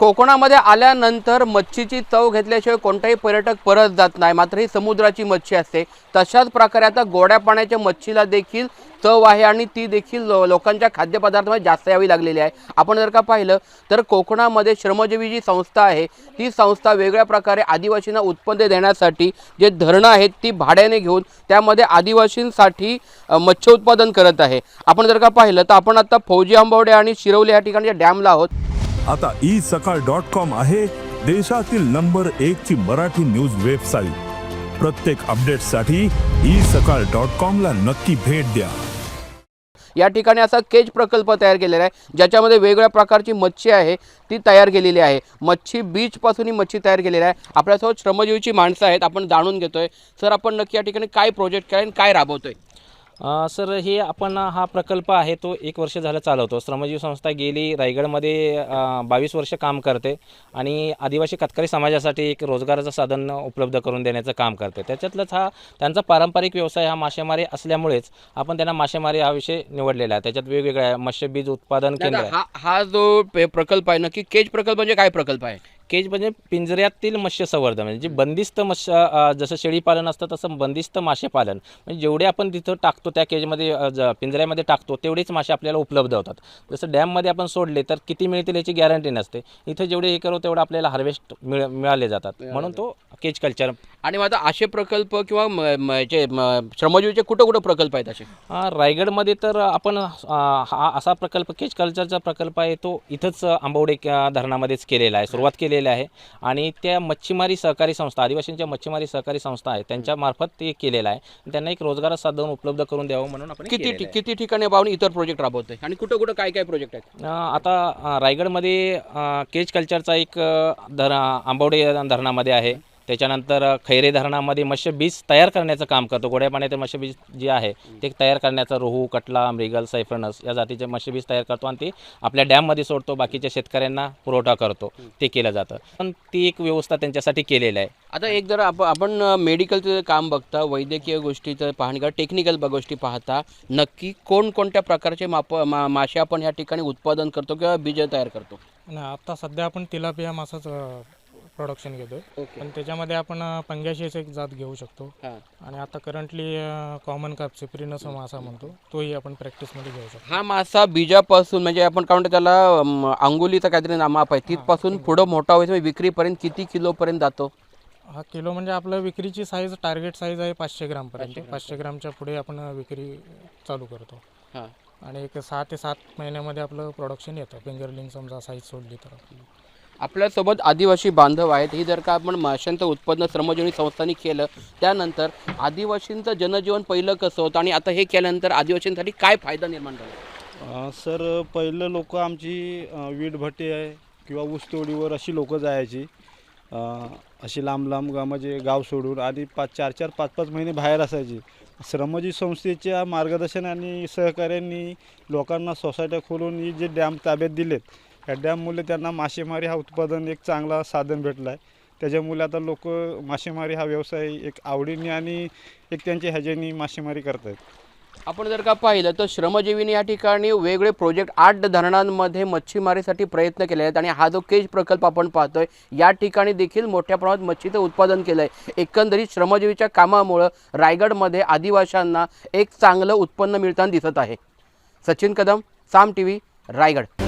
कोकणामध्ये आल्यानंतर मच्छीची चव घेतल्याशिवाय कोणताही पर्यटक परत जात नाही. मात्र ही समुद्राची मच्छी असते. तशाच प्रकारे आता गोड्या पाण्याच्या मच्छीला देखील चव आहे आणि ती देखील लो- लोकांच्या खाद्यपदार्थामध्ये जास्त यावी लागलेली आहे. आपण जर का पाहिलं तर कोकणामध्ये श्रमजीवी जी संस्था आहे ती संस्था वेगळ्या प्रकारे आदिवासींना उत्पन्न देण्यासाठी जे धरणं आहेत ती भाड्याने घेऊन त्यामध्ये आदिवासींसाठी अ, मत्स्य उत्पादन करत आहे. आपण जर का पाहिलं तर आपण आता फौजी आंबवडे आणि शिरवले या ठिकाणी डॅमला आहोत. आता ई सकाळ डॉट कॉम आहे देशातील नंबर एक ची मराठी न्यूज वेबसाईट. प्रत्येक अपडेटसाठी ई सकाळ डॉट कॉम ला नक्की भेट द्या. या ठिकाणी असा केज प्रकल्प तयार केलेला आहे ज्याच्यामध्ये वेगवेगळ्या प्रकारची मच्छी आहे ती तयार केलेली आहे. मच्छी बीचपासून ही मच्छी तयार केलेली आहे. आपल्यासोबत श्रमजीवीची माणसं आहेत आपण जाणून घेतोय. सर आपण नक्की या ठिकाणी काय प्रोजेक्ट केला आणि काय राबवतोय? सर हे आपण हा प्रकल्प आहे तो एक वर्ष झालं चालवतो. श्रमजीव संस्था गेली रायगडमध्ये बावीस वर्ष काम करते आणि आदिवासी कातकरी समाजासाठी एक रोजगाराचं साधन उपलब्ध करून देण्याचं काम करते. त्याच्यातलंच हा त्यांचा पारंपरिक व्यवसाय हा मासेमारी असल्यामुळेच आपण त्यांना मासेमारी हा विषय निवडलेला आहे. त्याच्यात वेगवेगळ्या मत्स्यबीज उत्पादन केंद्र हा जो प्रकल्प आहे नक्की केज प्रकल्प म्हणजे काय प्रकल्प आहे? केज म्हणजे पिंजऱ्यातील मत्स्य संवर्धन म्हणजे जे बंदिस्त मत्स्य जसं शेळीपालन असतं तसं बंदिस्त मासेपालन. म्हणजे जेवढे आपण तिथं टाकतो त्या केजमध्ये ज- पिंजऱ्यामध्ये टाकतो तेवढेच मासे आपल्याला उपलब्ध होतात. जसं डॅममध्ये आपण सोडले तर किती मिळतील याची गॅरंटी नसते. इथं जेवढे हे करू तेवढं आपल्याला हार्वेस्ट मिळ मिळाले जातात. म्हणून तो केज कल्चर. आणि आता असे प्रकल्प किंवा म- श्रमजीवीचे कुठं कुठं प्रकल्प आहेत असे? रायगडमध्ये तर आपण हा असा प्रकल्प केज कल्चरचा प्रकल्प आहे तो इथंच आंबवडे धरणामध्येच केलेला आहे. सुरुवात केलेली आहे. आणि त्या मच्छीमारी सहकारी संस्था आदिवासींच्या मच्छीमारी सहकारी संस्था आहे त्यांच्या मार्फत ते केलेलं आहे. त्यांना एक रोजगार साधन उपलब्ध करून द्यावं म्हणून आपण किती ठि-. किती ठिकाणी पाहून इतर प्रोजेक्ट राबवतोय? आणि कुठं कुठं काय काय प्रोजेक्ट आहेत? अ, आता अ, रायगडमध्ये अ, केज कल्चरचा एक अ, धर आंबवडे धरणामध्ये आहे. त्याच्यानंतर खैरे धरणामध्ये मत्स्यबीज तयार करण्याचं काम करतो. गोड्या पाण्याचे मत्स्यबीज जे आहे ते तयार करण्याचं रोहू कटला मृगल सैफरनस या जातीचे मत्स्यबीज तयार करतो आणि ते आपल्या डॅममध्ये सोडतो. बाकीच्या शेतकऱ्यांना पुरवठा करतो. ते केलं जातं. पण ती एक व्यवस्था त्यांच्यासाठी केलेली आहे. आता एक जर आप आपण मेडिकलचं काम बघता वैद्यकीय गोष्टीचं पाहणी करा टेक्निकल गोष्टी पाहता नक्की कोणकोणत्या प्रकारचे माप मा मासे आपण या ठिकाणी उत्पादन करतो किंवा बीज तयार करतो? नाही आता सध्या आपण तिलापिया मासाचं प्रोडक्शन घेतोय. ओके. पण त्याच्यामध्ये आपण अ, पंग्याशीच एक जात घेऊ शकतो. हां. आणि आता करंटली कॉमन काप सिप्रिनस मासा म्हणतो तोही आपण प्रॅक्टिसमध्ये घेऊ शकतो. हा मासा बीजापासून म्हणजे आपण काय म्हणतो त्याला अम, अंगुलीचं काहीतरी ना माप आहे तिथपासून पुढं मोठा व्हायचं म्हणजे विक्रीपर्यंत किती किलोपर्यंत जातो? हा किलो म्हणजे आपलं विक्रीची साईज टार्गेट साईज आहे पाचशे ग्रामपर्यंत पाचशे ग्रामच्या पुढे आपण विक्री चालू करतो. हां. आणि एक सहा ते सात महिन्यामध्ये आपलं प्रोडक्शन येतं. फिंगरलिंग समजा साईज सोडली तर. आपल्यासोबत आदिवासी बांधव आहेत. ही जर का आपण माशांचं उत्पन्न श्रमजीवी संस्थांनी केलं त्यानंतर आदिवासींचं जनजीवन पहिलं कसं होतं आणि आता हे केल्यानंतर आदिवासींसाठी काय फायदा निर्माण झाला? सर पहिलं लोक आमची वीटभट्टी आहे किंवा ऊसतोडीवर अशी लोक जायची. अशी लांब लांब गा म्हणजे गाव सोडून आणि पाच चार चार पाच पाच महिने बाहेर असायची. श्रमजी संस्थेच्या मार्गदर्शन आणि सहकार्यांनी लोकांना सोसायट्या खोलून ही जे डॅम ताब्यात दिलेत या डॅममुळे त्यांना मासेमारी हा उत्पादन एक चांगला साधन भेटला आहे त्याच्यामुळे आता लोक मासेमारी हा व्यवसाय एक आवडीने आणि एक त्यांच्या ह्याच्यानी मासेमारी करत आहेत आपण जर का पाहिलं तर श्रमजीवीने या ठिकाणी वेगळे प्रोजेक्ट आठ धरणांमध्ये मच्छीमारीसाठी प्रयत्न केले आहेत आणि हा जो केज प्रकल्प आपण पाहतोय या ठिकाणी देखील मोठ्या प्रमाणात मच्छीचं उत्पादन केलं आहे एकंदरीत श्रमजीवीच्या कामामुळं रायगडमध्ये आदिवाशांना एक चांगलं उत्पन्न मिळताना दिसत आहे. Sachin Kadam Saam T V Raigad.